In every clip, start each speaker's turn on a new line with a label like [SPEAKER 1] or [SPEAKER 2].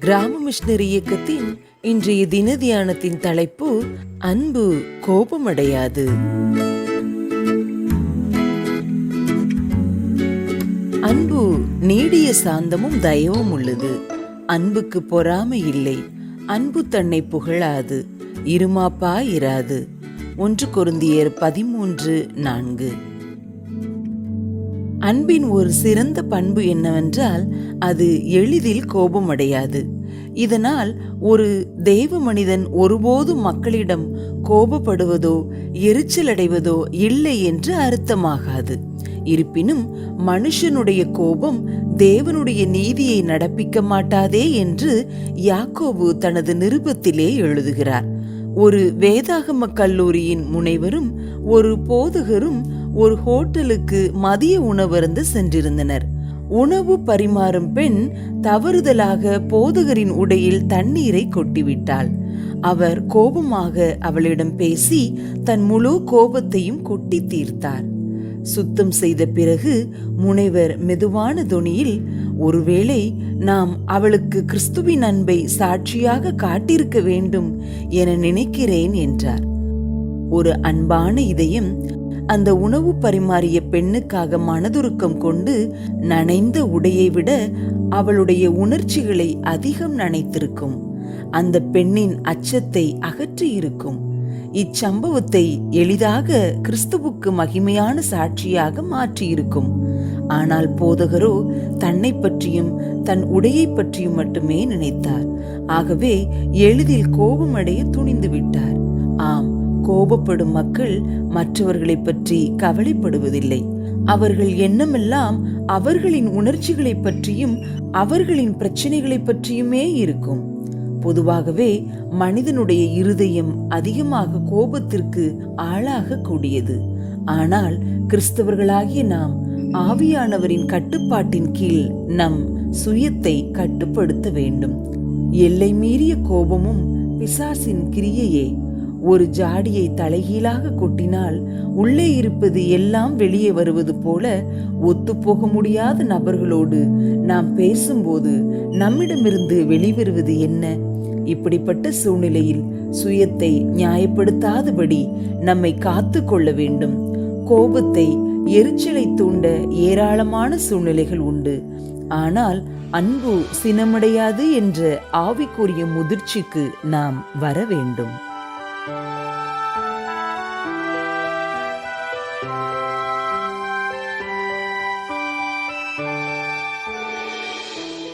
[SPEAKER 1] கிராம மிஷினரி இயக்கத்தின் இன்றைய தின தியானத்தின் தலைப்பு அன்பு கோபமடையாது. அன்பு நீடிய சாந்தமும் தயவும் உள்ளது. அன்புக்கு பொறாமை இல்லை. அன்பு தன்னை புகழாது. இருமாப்பா இராது. ஒன்று கொருந்தியர் பதிமூன்று நான்கு. அன்பின் ஒரு சிறந்த பண்பு என்னவென்றால் அது எளிதில் கோபமடையாது. இதனால் ஒரு தெய்வ மனிதன் ஒருபோதும் மக்களிடம் கோபப்படுவதோ எரிச்சலடைவதோ இல்லை என்று அர்த்தமாகாது. இருப்பினும் மனுஷனுடைய கோபம் தேவனுடைய நீதியை நடப்பிக்க மாட்டாதே என்று யாக்கோபு தனது நிருபத்திலே எழுதுகிறார். ஒரு வேதாகம கல்லூரியின் முனைவரும் ஒரு போதகரும் ஒரு ஹோட்டலுக்கு மதிய உணவருந்து சென்றிருந்தனர். உணவு பரிமாறும் பெண் தவறுதலாக போதகரின் உடையில் தண்ணீரை கொட்டிவிட்டாள். அவர் கோபமாக அவளிடம் பேசி தன் முழு கோபத்தையும் கொட்டி தீர்த்தார். சுத்தம் செய்த பிறகு முனைவர் மெதுவான தொனியில் ஒருவேளை நாம் அவளுக்கு கிறிஸ்துவின் அன்பை சாட்சியாக காட்டியிருக்க வேண்டும் என நினைக்கிறேன் என்றார். ஒரு அன்பான இதயம் அந்த உணவு பரிமாறிய பெண்ணுக்காக மனதுருக்கம் கொண்டு நனைந்த உடையை விட அவளுடைய உணர்ச்சிகளை அதிகம் நனைத்திருக்கும். அந்த பெண்ணின் அச்சத்தை அகற்றியிருக்கும் இச்சம்பவத்தை எளிதாக கிறிஸ்துவுக்கு மகிமையான சாட்சியாக மாற்றியிருக்கும். ஆனால் போதகரோ தன்னை பற்றியும் தன் உடையை பற்றியும் மட்டுமே நினைத்தார். ஆகவே எளிதில் கோபமடைய துணிந்து விட்டார். ஆம் கோபப்படும் மக்கள் மற்றவர்களை பற்றி கவலைப்படுவதில்லை. அவர்கள் எண்ணமெல்லாம் அவர்களின் உணர்ச்சிகளை பற்றியும் அவர்களின் பிரச்சனைகளை பற்றியுமே இருக்கும். பொதுவாகவே மனிதனுடைய இருதயம் அதிகமாக கோபத்திற்கு ஆளாக கூடியது. ஆனால் கிறிஸ்தவர்களாகிய நாம் ஆவியானவரின் கட்டுப்பாட்டின் கீழ் நம் சுயத்தை கட்டுப்படுத்த வேண்டும். எல்லை மீறிய கோபமும் பிசாசின் கிரியையே ஒரு ஜாடியை தலைகீழாக கொட்டினால் உள்ளே இருப்பது எல்லாம் வெளியே வருவது போல ஒத்துப்போக முடியாத நபர்களோடு நாம் பேசும்போது நம்மிடமிருந்து வெளிவருவது என்ன? இப்படிப்பட்ட சூழ்நிலையில் சுயத்தை நியாயப்படுத்தாதபடி நம்மை காத்து கொள்ள வேண்டும். கோபத்தை எரிச்சலை தூண்ட ஏராளமான சூழ்நிலைகள் உண்டு. ஆனால் அன்பு சினமடையாது என்ற ஆவிக்குரிய முதிர்ச்சிக்கு நாம் வர வேண்டும்.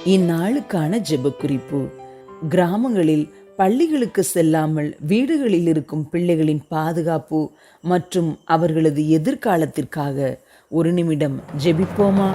[SPEAKER 1] இந்நாளுக்கான ஜெப குறிப்பு கிராமங்களில் பள்ளிகளுக்கு செல்லாமல் வீடுகளில் இருக்கும் பிள்ளைகளின் பாதுகாப்பு மற்றும் அவர்களது எதிர்காலத்திற்காக ஒரு நிமிடம் ஜெபிப்போமா?